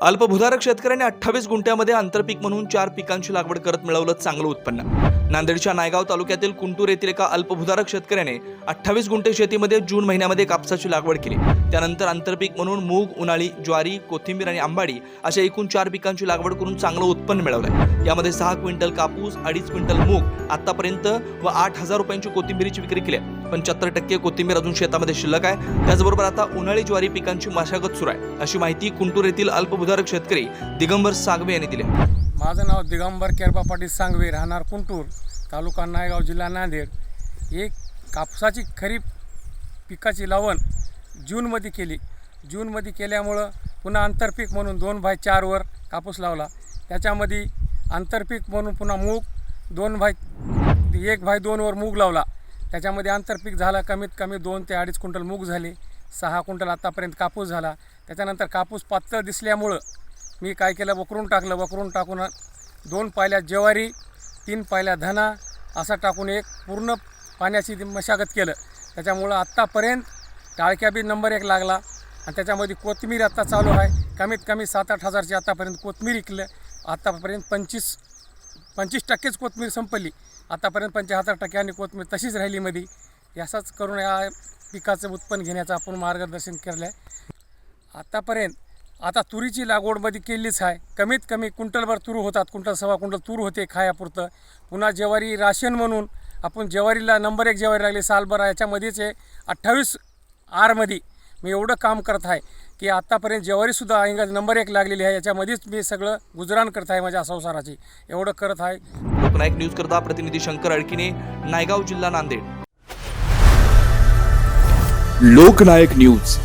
अल्पभूधारक शेतकऱ्यांनी अठ्ठावीस गुंठ्यामध्ये आंतरपीक म्हणून चार पिकांची लागवड करत मिळवलं चांगलं उत्पन्न. नांदेडच्या नायगाव तालुक्यातील कुंटूर येथील एका अल्पभूधारक शेतकऱ्याने अठ्ठावीस गुंठे शेतीमध्ये जून महिन्यामध्ये कापसाची लागवड केली. त्यानंतर आंतरपीक म्हणून मूग उन्हाळी ज्वारी कोथिंबीर आणि आंबाडी अशा एकूण चार पिकांची लागवड करून चांगलं उत्पन्न मिळवलंय. यामध्ये सहा क्विंटल कापूस अडीच क्विंटल मूग आतापर्यंत व आठ हजार रुपयांची कोथिंबीरीची विक्री केली आहे. पंच्याहत्तर टक्के कोथिंबीर अजून शेतामध्ये शिल्लक आहे. त्याचबरोबर आता उन्हाळी ज्वारी पिकांची मशागत सुरू आहे. अशी माहिती कुंटूर येथील अल्पभूधारक शेतकरी दिगंबर सांगवे यांनी दिले. माझं नाव दिगंबर केरबा पाटील सांगवे राहणार कुंटूर तालुका नायगाव जिल्हा नांदेड. एक कापसाची खरीप पिकाची लावण जूनमध्ये केली. जूनमध्ये केल्यामुळं पुन्हा आंतरपीक म्हणून दोन बाय चारवर कापूस लावला. त्याच्यामध्ये आंतरपीक म्हणून पुन्हा मूग दोन बाय एक बाय दोनवर मूग लावला. त्याच्यामध्ये आंतरपीक झालं कमीत कमी दोन ते अडीच क्विंटल मूग झाले. सहा क्विंटल आत्तापर्यंत कापूस झाला. त्याच्यानंतर कापूस पातळ दिसल्यामुळं मी काय केलं? वकरून टाकलं. वकरून टाकून दोन पायल्या ज्वारी तीन पायल्या धना असा टाकून एक पूर्ण पाण्याची मशागत केलं. त्याच्यामुळं आत्तापर्यंत टाळक्या बी नंबर एक लागला. आणि त्याच्यामध्ये कोथिंबीर आत्ता चालू आहे. कमीत कमी सात आठ हजारची आत्तापर्यंत कोथमीर विकलं आत्तापर्यंत पंचवीस पंचवीस टक्केच कोथमीर संपली. आतापर्यंत पंच्याहत्तर टक्क्यांनी कोथमीर तशीच राहिली मध्ये याचाच करून या पिकाचं उत्पन्न घेण्याचं आपण मार्गदर्शन केलं आहे. आतापर्यंत आता तुरीची लागवडमध्ये केलीच आहे. कमीत कमी कुंटलभर तूर होतात कुंटल सव्वा कुंटल तूर होते खायापुरतं. पुन्हा ज्वारी राशन म्हणून आपण ज्वारीला नंबर एक ज्वारी लागली सालभर याच्यामध्येच आहे अठ्ठावीस आरमध्ये मी एवढं काम करत आहे की आत्तापर्यंत ज्वारीसुद्धा इंग्रज नंबर एक लागलेली आहे. याच्यामध्येच मी सगळं गुजराण करत आहे माझ्या संसाराची. एवढं करत आहे. लोकनायक न्यूज करता प्रतिनिधी शंकर अडकिने नायगाव जिल्हा नांदेड. लोकनायक न्यूज.